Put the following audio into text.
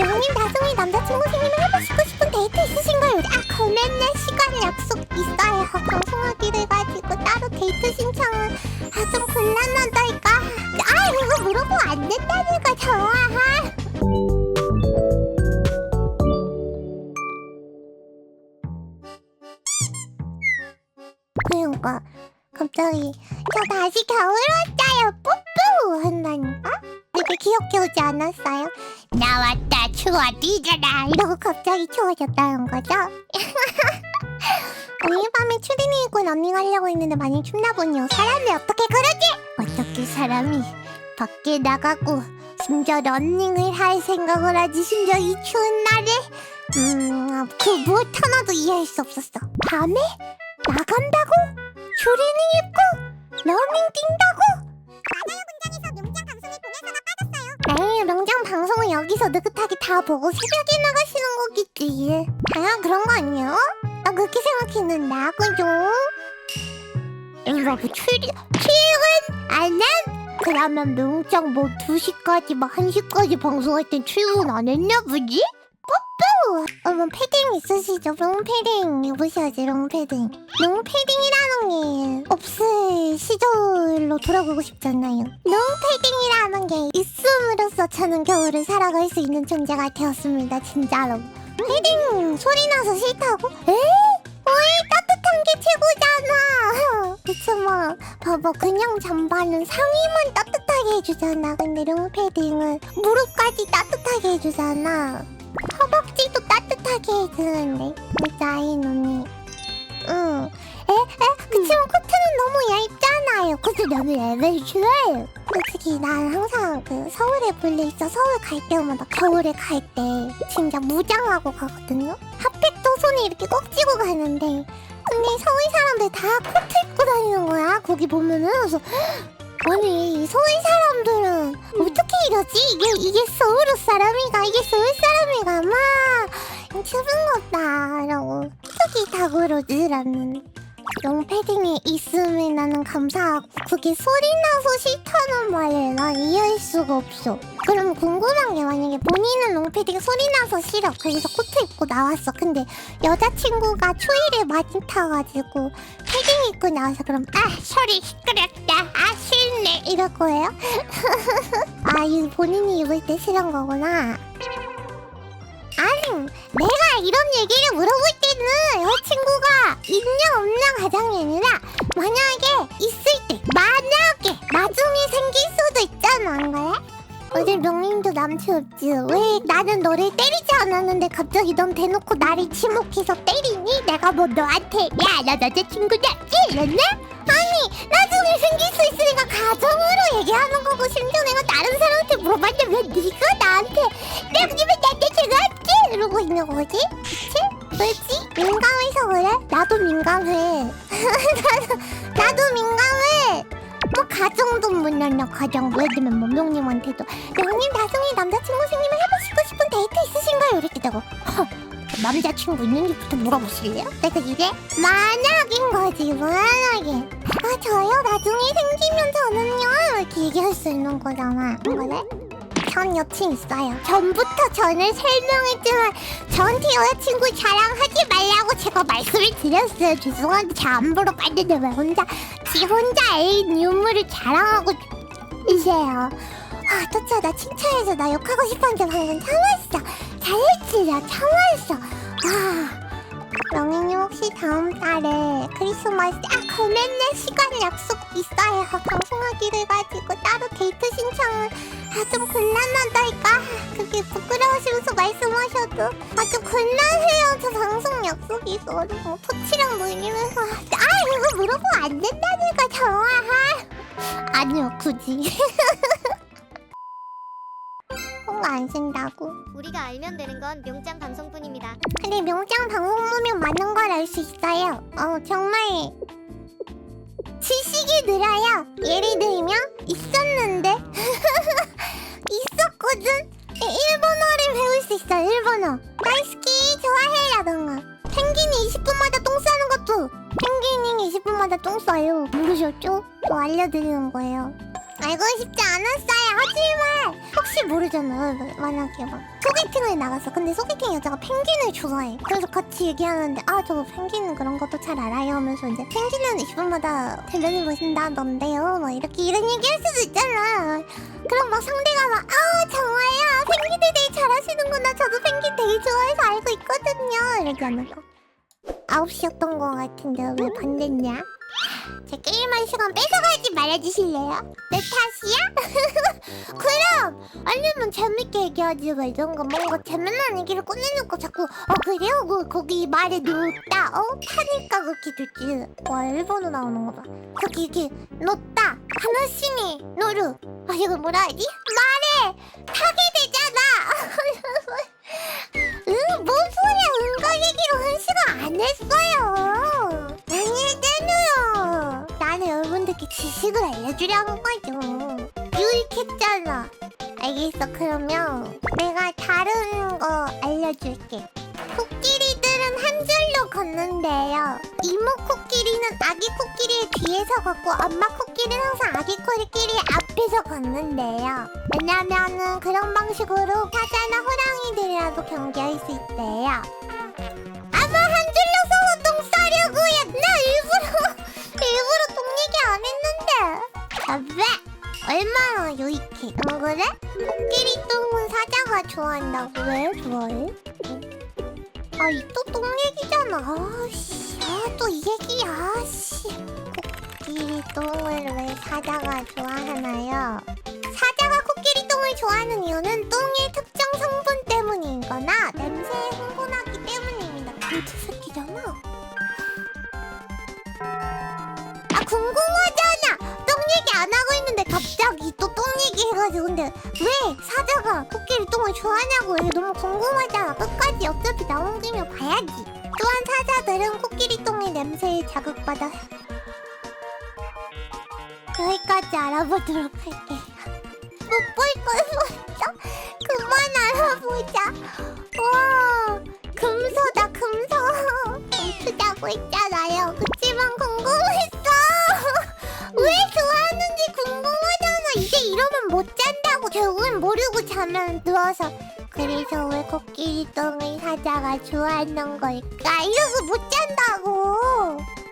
형님 나중에 남자친구 생기면 해보시고 싶은 데이트 있으신가요? 아 걸렸네. 시간 약속 있어요. 방송하기로 해가지고 따로 데이트 신청은 아 좀 곤란하다니까. 아 이거 물어보면 안 된다니까 정아 그러니까 갑자기 저 다시 겨울 왔어요? 뽀뽀 한다니까 되게 귀엽게 오지 않았어요? 나 왔다 추워지잖아 이러고 갑자기 추워졌다는 거죠? 오늘 밤에 추리닝 입고 런닝하려고 했는데 많이 춥나 보네요 사람이 어떻게 그러지? 어떻게 사람이 밖에 나가고 심지어 런닝을 할 생각을 하지 심지어 이 추운 날에 음... 그 무엇 하나도 이해할 수 없었어 밤에? 나간다고? 추리닝 입고? 러닝 뛴다고? 에이 명장 방송은 여기서 느긋하게 다 보고 새벽에 나가시는 거겠지 당연 그런 거 아니에요? 나 그렇게 생각했는데 그죠? 이러고 출근 출근 안 해? 그러면 명장 뭐 2시까지 막 1시까지 방송할 땐 출근 안 했나 보지? 뽀뽀! 어머 패딩 있으시죠? 롱패딩 입으셔야지 롱패딩 롱패딩이라는 게 없을 시절로 돌아가고 싶잖아요 롱패딩이라는 게 있음으로써 저는 겨울을 살아갈 수 있는 존재가 되었습니다 진짜로 패딩 소리 나서 싫다고? 에? 어이 따뜻한 게 최고잖아 그쵸 뭐 봐봐 그냥 잠바는 상의만 따뜻하게 해주잖아 근데 롱패딩은 무릎까지 따뜻하게 해주잖아 허벅지도 따뜻하게 해주는데 짜인 언니 응. 에? 에? 그치만 코트는 너무 얇잖아요. 그래서 너무 얇아서 좋아요. 솔직히 난 항상 그 서울에 몰려 있어. 서울 갈 때마다 겨울에 갈 때 진짜 무장하고 가거든요. 핫팩도 손에 이렇게 꼭 쥐고 가는데 근데 서울 사람들 다 코트 입고 다니는 거야 거기 보면은. 그래서 아니 이 서울 사람들은 어떻게 이러지? 이게 이게 서울 사람이가 이게 서울 사람이가 막 추운 거다라고 특히 다 그러지라는 롱패딩이 있으면 나는 감사하고 그게 소리 나서 싫다는 말을 난 이해할 수가 없어. 그럼 궁금한 게 만약에 본인은 롱패딩 소리 나서 싫어 그래서 코트 입고 나왔어. 근데 여자친구가 추위를 많이 타가지고 패딩 입고 나와서 그럼 아 소리 시끄럽다. 아 싫네. 이럴 거예요? 아 이거 본인이 입을 때 싫은 거구나. 아니 내가 이런 얘기를 물어볼 때는 여자친구가 있냐 없냐 가장이 아니라 만약에 있을 때 만약에 나중에 생길 수도 있잖아 안 그래? 어제 명림도 남친 없지 왜 나는 너를 때리지 않았는데 갑자기 넌 대놓고 나를 지목해서 때리니? 내가 뭐 너한테 야나 여자친구다 이랬나? 아니 나중에 생길 수 있으니까 가정으로 얘기하는 거고 심지어 내가 다른 사람한테 물어봤는데 왜 네가 나한테 명님은 없지? 이러고 있는 거지? 그치? 왜지? 민감해서 그래? 나도 민감해 나도, 나도 민감해 뭐 가정도 못 열려 가정 예를 들면 뭐 명님한테도 명님 나중에 남자친구 생기면 해보시고 싶은 데이트 있으신가요? 이럴 때다가 허 남자친구 있는지부터 물어보실래요? 내가 이게 만약인 거지 만약에 아 저요 나중에 생기면 저는요 이렇게 얘기할 수 있는 거잖아 안 그래? 전 여친 있어요. 전부터 전을 설명했지만 저한테 여자친구 자랑하지 말라고 제가 말씀을 드렸어요. 죄송한데 잘안 물어봤는데 왜 혼자 지 혼자 애인 유물을 자랑하고 이세요. 아 도차 나 칭찬해서 나 욕하고 싶었는데 방금 참았어. 잘했지 나 참았어. 아 명희님 혹시 다음 달에 크리스마스 아 걸렸네. 시간 약속 있어요. 방송하기로 해가지고 따로 데이트 신청은 아좀 곤란하다니까. 그게 부끄러우시면서 말씀하셔도 아 좀 곤란해요. 저 방송 약속이 있어가지고 토치랑 놀리면서 아 이거 물어보면 안 된다니까 정아 아니요 굳이 안 쓴다고 우리가 알면 되는 건 명장 방송뿐입니다. 근데 명장 방송 보면 많은 걸 알 수 있어요. 어, 정말 지식이 늘어요. 예를 들면 있었는데 있었거든. 이- 일본어를 배울 수 있어. 일본어. 다이스키 좋아해라던가. 펭귄이 20분마다 똥 싸는 것도 펭귄이 20분마다 똥 싸요. 모르셨죠? 또 알려드리는 거예요. 알고 싶지 않았어요. 하지만 혹시 모르잖아. 만약에 막 소개팅을 나갔어. 근데 소개팅 여자가 펭귄을 좋아해. 그래서 같이 얘기하는데 아 저 펭귄은 그런 것도 잘 알아요 하면서 이제 펭귄은 20분마다 대변을 보신다던데요. 막 이렇게 이런 얘기할 수도 있잖아. 그럼 막 상대가 막아 정말요. 펭귄에 대해 잘 아시는구나. 저도 펭귄 되게 좋아해서 알고 있거든요. 이러잖아. 9시였던 것 같은데 왜 반됐냐? 제 게임할 시간 뺏어가지 말아주실래요? 내 탓이야? 그럼 아니면 재밌게 얘기하지 거 뭔가 재미난 얘기를 꺼내놓고 자꾸 어 그래요? 그 거기 말에 놓다 어? 타니까 그렇게 됐지 와 일본어 나오는 거봐 거기 이렇게 놓다 하나씩이 노루 아 이거 뭐라 하지? 말에 타게 되잖아 여러분들께 지식을 알려주려 한 거죠. 유익했잖아. 알겠어. 그러면 내가 다른 거 알려줄게. 코끼리들은 한 줄로 걷는데요. 이모 코끼리는 아기 코끼리의 뒤에서 걷고 엄마 코끼리는 항상 아기 코끼리 앞에서 걷는데요. 왜냐면은 그런 방식으로 사자나 호랑이들이라도 경계할 수 있대요. 유익해? 안 그래? 코끼리 똥은 사자가 좋아한다고 왜 좋아해? 아, 이 또 똥 얘기잖아. 아씨, 아, 또 이 얘기야. 아씨. 코끼리 똥을 왜 사자가 좋아하나요? 사자가 코끼리 똥을 좋아하는 이유는 똥의 특정 성분 때문이거나 냄새에 흥분하기 때문입니다. 해가지고 근데 왜 사자가 코끼리 똥을 좋아하냐고 해. 너무 궁금하잖아. 끝까지 어차피 나온 김에 봐야지. 또한 사자들은 코끼리 똥의 냄새에 자극받아 여기까지 알아보도록 할게. 못볼걸 먼저 그만 알아보자. 와, 금서다 금서. 예쁘다고 했잖아 자면 누워서. 그래서 왜 코끼리 똥을 사자가 좋아하는 걸까? 이러고 못 잔다고.